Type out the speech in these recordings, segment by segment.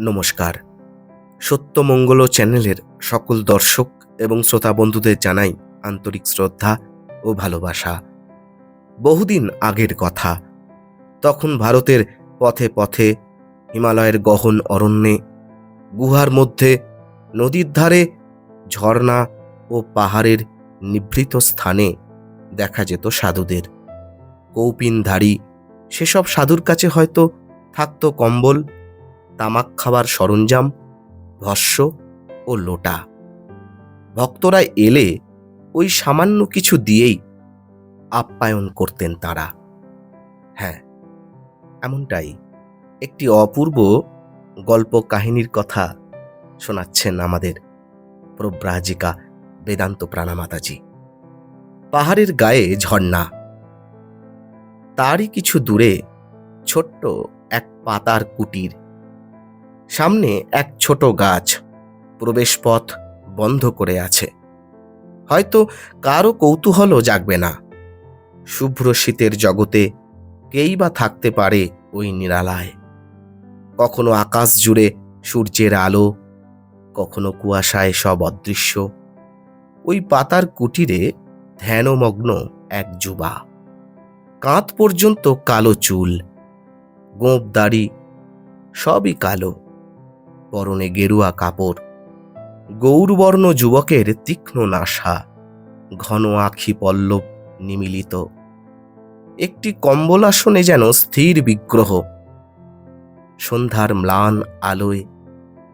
নমস্কার। সত্যমঙ্গল চ্যানেলের সকল দর্শক এবং শ্রোতা বন্ধুদের জানাই আন্তরিক শ্রদ্ধা ও ভালোবাসা। বহুদিন আগের কথা। তখন ভারতের পথে পথে হিমালয়ের গহন অরণ্যে, গুহার মধ্যে, নদীর ধারে, ঝর্ণা ও পাহাড়ের নিভৃত স্থানে দেখা যেত সাধুদের। কৌপিনধারী, সেসব সাধুর কাছে হয়তো থাকতো কম্বল তামাক খাবার সরঞ্জাম, ভস্য ও লোটা। ভক্তরা এলে ওই সামান্য কিছু দিয়েই আপ্যায়ন করতেন তারা। হ্যাঁ এমনটাই। একটি অপূর্ব গল্প কাহিনীর কথা শোনাচ্ছেন আমাদের প্রব্রাজিকা বেদান্ত প্রাণামাতাজি। পাহাড়ের গায়ে ঝর্ণা। তারই কিছু দূরে ছোট্ট এক পাতার কুটির সামনে এক ছোট গাছ প্রবেশপথ বন্ধ করে আছে। হয়তো কারও কৌতূহলও জাগবে না। শুভ্র শীতের জগতে কেই বা থাকতে পারে ওই নিরালায়। কখনো আকাশ জুড়ে সূর্যের আলো, কখনো কুয়াশায় সব অদৃশ্য। ওই পাতার কুটিরে ধ্যানমগ্ন এক যুবা। কাঁধ পর্যন্ত কালো চুল গোঁপ দাড়ি সবই কালো। পরনে গেরুয়া কাপড়। গৌরবর্ণ যুবকের তীক্ষ্ণ নাশা ঘন আখি পল্লব নিমিলিত। একটি কম্বল আসনে যেন স্থির বিগ্রহ। সন্ধ্যার ম্লান আলোয়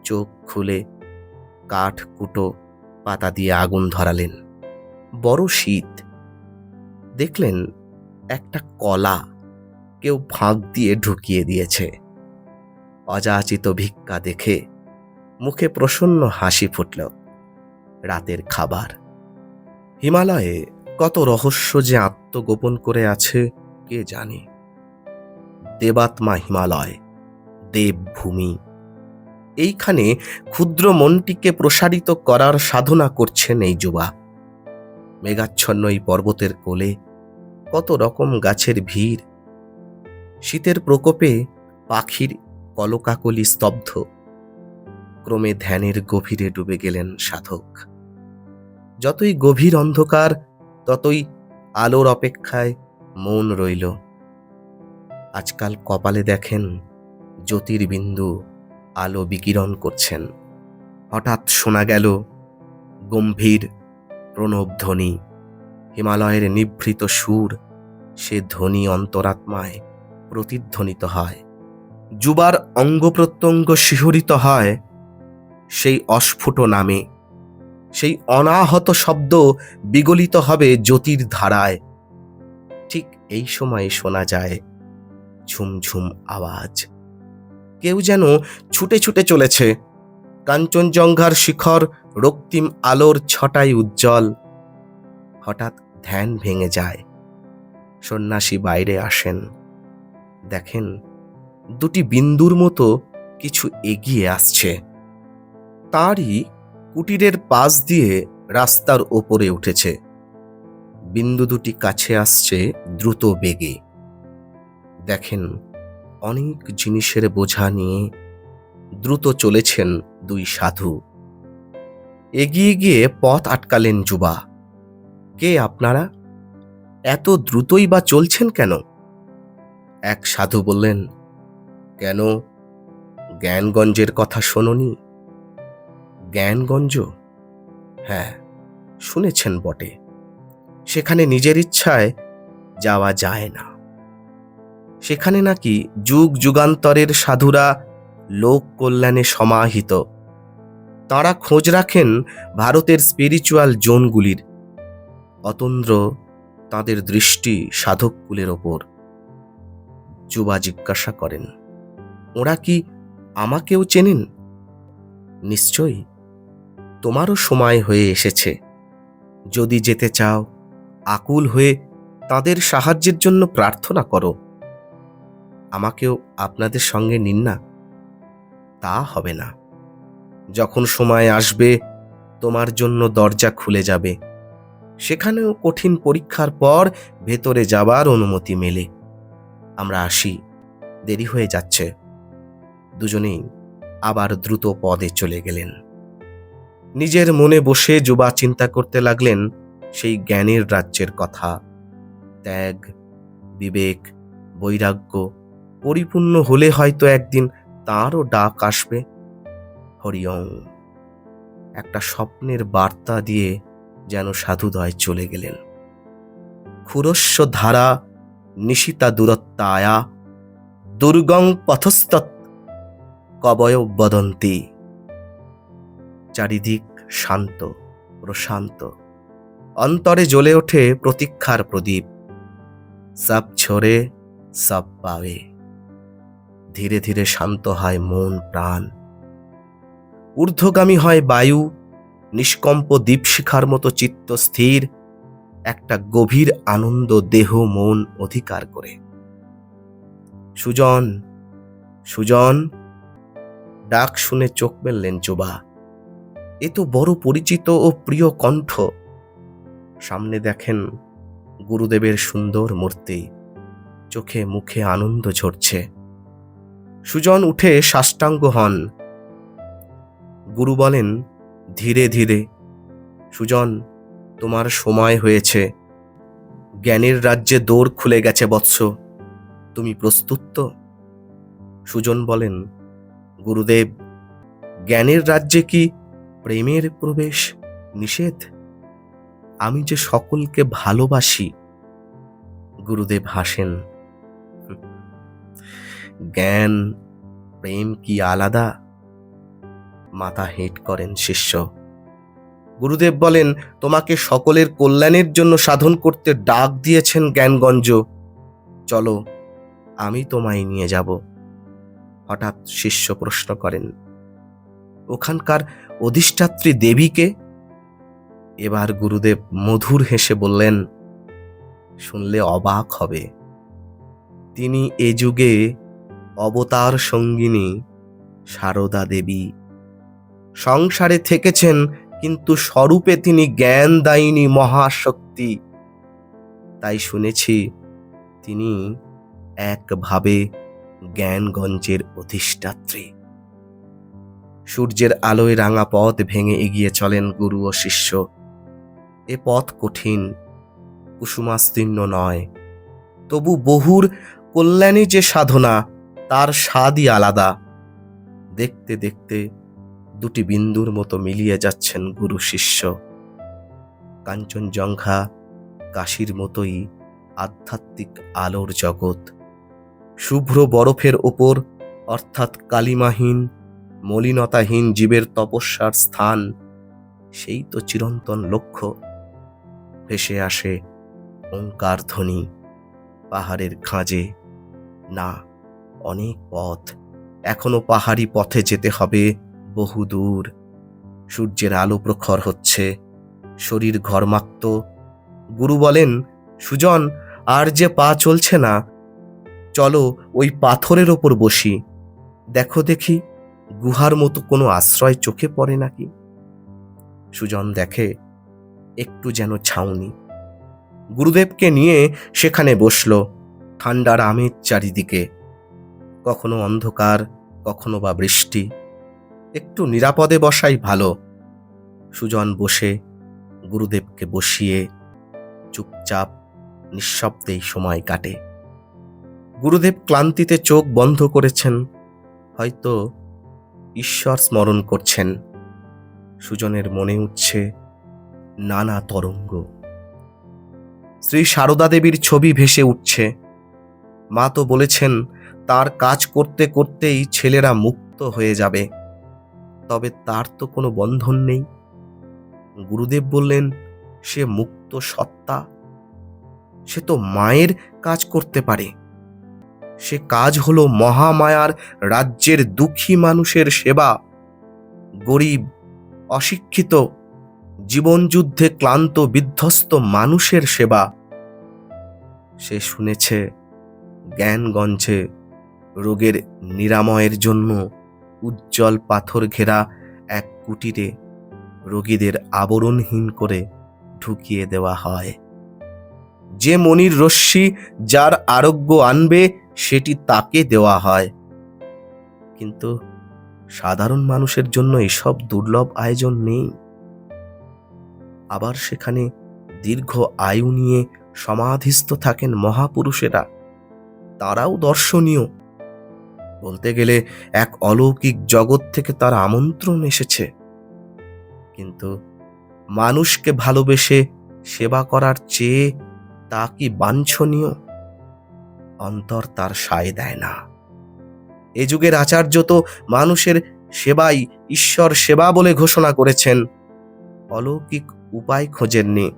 চোখ খুলে কাঠ কুটো পাতা দিয়ে আগুন ধরালেন। বড় শীত। দেখলেন একটা কলা কেউ ফাঁক দিয়ে ঢুকিয়ে দিয়েছে। অযাচিত ভিক্ষা দেখে মুখে প্রসন্ন হাসি ফুটল। রাতের খাবার। হিমালয়ে কত রহস্য যে আত্মগোপন করে আছে, কে জানে? দেবাত্মা হিমালয়, দেবভূমি। এইখানে ক্ষুদ্র মনটিকে প্রসারিত করার সাধনা করছেন এই যুবা। মেঘাচ্ছন্ন এই পর্বতের কোলে কত রকম গাছের ভিড়। শীতের প্রকোপে পাখির কলকাকলি স্তব্ধ। ক্রমে ধ্যানের গভীরে ডুবে গেলেন সাধক। যতই গভীর অন্ধকার, ততই আলোর অপেক্ষায় মন রইল। আজকাল কপালে দেখেন জ্যোতির্বিন্দু আলো বিকিরণ করছেন। হঠাৎ শোনা গেল গম্ভীর প্রণব ধ্বনি। হিমালয়ের নিভৃত সুর সে ধ্বনি অন্তরাত্মায় প্রতিধ্বনিত হয়। যুবার অঙ্গ প্রত্যঙ্গ শিহরিত হয় সেই অস্ফুট নামে। সেই অনাহত শব্দ বিগলিত হবে জ্যোতির ধারায়। ঠিক এই সময় শোনা যায় ঝুমঝুম আওয়াজ। কেউ যেন ছুটে ছুটে চলেছে। কাঞ্চনজঙ্ঘার শিখর রক্তিম আলোর ছটাই উজ্জ্বল। হঠাৎ ধ্যান ভেঙে যায়। সন্ন্যাসী বাইরে আসেন। দেখেন দুটি বিন্দুর মতো কিছু এগিয়ে আসছে। তারই কুটিরের পাশ দিয়ে রাস্তার ওপরে উঠেছে। বিন্দু দুটি কাছে আসছে দ্রুত বেগে। দেখেন, অনেক জিনিসের বোঝা নিয়ে দ্রুত চলেছেন দুই সাধু। এগিয়ে গিয়ে পথ আটকালেন যুবা। কে আপনারা? এত দ্রুতই বা চলছেন কেন? এক সাধু বললেন কেন? জ্ঞানগঞ্জের কথা শোনি জ্ঞানগঞ্জ? হ্যাঁ শুনেছেন বটে। সেখানে নিজের ইচ্ছায় যাওয়া যায় না। সেখানে নাকি যুগ যুগান্তরের সাধুরা লোক কল্যাণে সমাহিত। তাঁরা খোঁজ রাখেন ভারতের স্পিরিচুয়াল জোনগুলির। অতন্দ্র তাদের দৃষ্টি সাধককুলের ওপর। যুবা জিজ্ঞাসা করেন ওরা কি আমাকেও চেনেন? নিশ্চয়ই। তোমারও সময় হয়ে এসেছে। যদি যেতে চাও, আকুল হয়ে তাদের সাহায্যের জন্য প্রার্থনা করো। আমাকেও আপনাদের সঙ্গে নিন না। তা হবে না। যখন সময় আসবে, তোমার জন্য দরজা খুলে যাবে। সেখানেও কঠিন পরীক্ষার পর ভেতরে যাবার অনুমতি মেলে। আমরা আসি। দেরি হয়ে যাচ্ছে। দুজনেই আবার দ্রুত পদে চলে গেলেন। নিজের মনে বসে যুবা চিন্তা করতে লাগলেন সেই জ্ঞানের রাজ্যের কথা। ত্যাগ, বিবেক, বৈরাগ্য পরিপূর্ণ হলে হয়তো একদিন তাঁরও ডাক আসবে। হরিয়ং একটা স্বপ্নের বার্তা দিয়ে যেন সাধুদয় চলে গেলেন। খুরস্ব ধারা নিশিতা দূরত্বায়া দুর্গং পথস্তৎ কবয় বদন্তি। চারিদিক শান্ত, প্রশান্ত। অন্তরে জ্বলে ওঠে প্রতীক্ষার প্রদীপ। সব ছড়ে, সব পাবে। ধীরে ধীরে শান্ত হয় মন, প্রাণ। ঊর্ধ্বগামী হয় বায়ু। নিষ্কম্প দীপশিখার মতো চিত্ত স্থির। একটা গভীর আনন্দ দেহ মন অধিকার করে। সুজন সুজন। ডাক শুনে চোখ মেললেন চোবা। এ তো বড় পরিচিত ও প্রিয় কণ্ঠ। সামনে দেখেন গুরুদেবের সুন্দর মূর্তি। চোখে মুখে আনন্দ ঝরছে। সুজন উঠে সাষ্টাঙ্গ হন। গুরু বলেন, ধীরে ধীরে। সুজন, তোমার সময় হয়েছে। জ্ঞানের রাজ্যে দৌড় খুলে গেছে বৎস। তুমি প্রস্তুত তো? সুজন বলেন গুরুদেব, জ্ঞানের রাজ্যে কি প্রেমের প্রবেশ নিষেধ? আমি যে সকলকে ভালোবাসি, গুরুদেব হাসেন। জ্ঞান, প্রেম কি আলাদা? মাথা হেট করেন শিষ্য। গুরুদেব বলেন, তোমাকে সকলের কল্যাণের জন্য সাধন করতে ডাক দিয়েছেন জ্ঞানগঞ্জ। চলো, আমি তোমায় নিয়ে যাব। হঠাৎ শিষ্য প্রশ্ন করেন, ওখানকার অধিষ্ঠাত্রী দেবীকে এবার গুরুদেব মধুর হেসে বললেন, শুনলে অবাক হবে। তিনি এ যুগে অবতার সঙ্গিনী সারদা দেবী। সংসারে থেকেছেন, কিন্তু স্বরূপে তিনি জ্ঞান দায়িনী মহাশক্তি। তাই শুনেছি তিনি একভাবে জ্ঞানগঞ্জের অধিষ্ঠাত্রী। সূর্যের আলোয় রাঙা পথ ভেঙে এগিয়ে চলেন গুরু ও শিষ্য। এ পথ কঠিন, কুসুমাস্তীর্ণ নয়। তবু বহুর কল্যাণী যে সাধনা, তার স্বাদই আলাদা। দেখতে দেখতে দুটি বিন্দুর মতো মিলিয়ে যাচ্ছেন গুরু শিষ্য। কাঞ্চনজঙ্ঘা, কাশির মতোই আধ্যাত্মিক আলোর জগৎ। শুভ্র বরফের ওপর অর্থাৎ কালিমাহীন, মলিনতাহীন জীবের তপস্যার স্থান, সেই তো চিরন্তন লক্ষ্য। ভেসে আসে ওঙ্কার ধ্বনি, পাহাড়ের খাঁজে। না, অনেক পথ, এখনও পাহাড়ি পথে যেতে হবে বহু দূর। সূর্যের আলো প্রখর হচ্ছে, শরীর ঘরমাক্ত। গুরু বলেন, সুজন, আর যে পা চলছে না চলো ওই পাথরের ওপর বসি। দেখো দেখি, গুহার মতো কোনো আশ্রয় চোখে পড়ে নাকি? সুজন দেখে, একটু যেন ছাউনি। গুরুদেবকে নিয়ে সেখানে বসল, ঠান্ডার আমেজ চারিদিকে। কখনো অন্ধকার, কখনো বা বৃষ্টি। একটু নিরাপদে বসাই ভালো। সুজন বসে, গুরুদেবকে বসিয়ে চুপচাপ, নিঃশব্দেই সময় কাটে। গুরুদেব ক্লান্তিতে চোখ বন্ধ করেছেন, হয়তো ঈশ্বর স্মরণ করছেন। সুজনের মনে উঠছে নানা তরঙ্গ। শ্রী সারদা দেবীর ছবি ভেসে উঠছে। মা তো বলেছেন, তার কাজ করতে করতেই ছেলেরা মুক্ত হয়ে যাবে। তবে তার তো কোনো বন্ধন নেই। গুরুদেব বললেন, সে মুক্ত সত্তা, সে তো মায়ের কাজ করতে পারে। সে কাজ হলো মহামায়ার রাজ্যের দুঃখী মানুষের সেবা। গরিব, অশিক্ষিত জীবনযুদ্ধে ক্লান্ত, বিধ্বস্ত মানুষের সেবা। সে শুনেছে জ্ঞানগঞ্জে রোগের নিরাময়ের জন্য উজ্জ্বল পাথর ঘেরা এক কুটিরে রোগীদের আবরণহীন করে ঢুকিয়ে দেওয়া হয়। যে মনির রশ্মি যার আরোগ্য আনবে সেটি তাকে দেওয়া হয়। কিন্তু সাধারণ মানুষের জন্য এসব দুর্লভ আয়োজন নেই। আবার সেখানে দীর্ঘ আয়ু নিয়ে সমাধিস্থ থাকেন মহাপুরুষেরা। তারাও দর্শনীয়। বলতে গেলে এক অলৌকিক জগৎ থেকে তার আমন্ত্রণ এসেছে। কিন্তু মানুষকে ভালোবেসে সেবা করার চেয়ে তা কি বাঞ্ছনীয়? অন্তর তার সায় দেয় না। এ যুগের আচার্য তো মানুষের সেবাই ঈশ্বর সেবা বলে ঘোষণা করেছেন। অলৌকিক উপায় খোঁজেননি।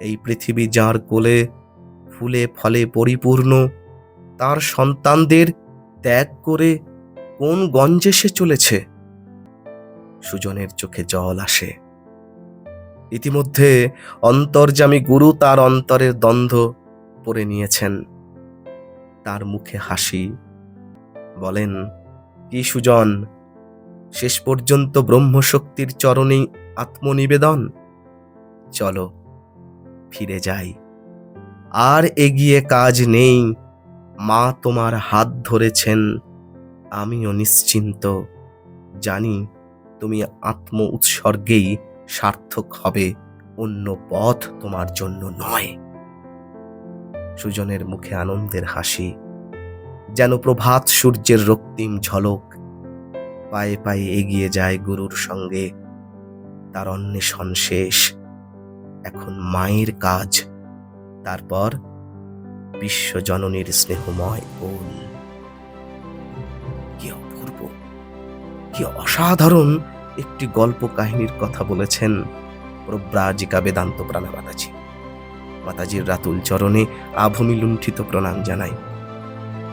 এই পৃথিবী যার কোলে, ফুলে, ফলে পরিপূর্ণ, তার সন্তানদের ত্যাগ করে কোন গঞ্জে সে চলেছে? সুজনের চোখে জল আসে। ইতিমধ্যে অন্তর্জামী গুরু তার অন্তরের দ্বন্দ্ব পরে নিয়েছেন। তার মুখে হাসি। বলেন কি সুজন, শেষ পর্যন্ত ব্রহ্মশক্তির চরণে আত্মনিবেদন? চলো, ফিরে যাই। আর এগিয়ে কাজ নেই। মা তোমার হাত ধরেছেন, আমিও নিশ্চিন্ত। জানি তুমি আত্ম উৎসর্গেই সার্থক হবে, অন্য পথ তোমার জন্য নয়। সুজনের মুখে আনন্দের হাসি, যেন প্রভাত সূর্যের রক্তিম ঝলক পায়ে পায়ে এগিয়ে যায় গুরুর সঙ্গে। তার অন্বেষণ শেষ। এখন মায়ের কাজ। তারপর বিশ্বজননীর স্নেহময় কোল কি অপূর্ব, কি অসাধারণ একটি গল্প কাহিনীর কথা বলেছেন প্রব্রাজিকা বেদান্ত প্রাণা মাতাজি মাতাজির রাতুল চরণে আভূমি লুণ্ঠিত প্রণাম জানাই।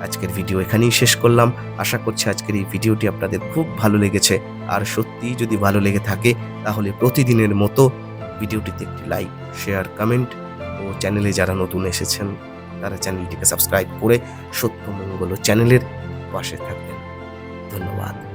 আজকের ভিডিও এখানেই শেষ করলাম। আশা করছি আজকের এই ভিডিওটি আপনাদের খুব ভালো লেগেছে। আর সত্যিই যদি ভালো লেগে থাকে, তাহলে প্রতিদিনের মতো ভিডিওটিতে একটি লাইক, শেয়ার, কমেন্ট ও চ্যানেলে যারা নতুন এসেছেন, তারা চ্যানেলটিকে সাবস্ক্রাইব করে সত্যমঙ্গল চ্যানেলের পাশে থাকবেন। ধন্যবাদ।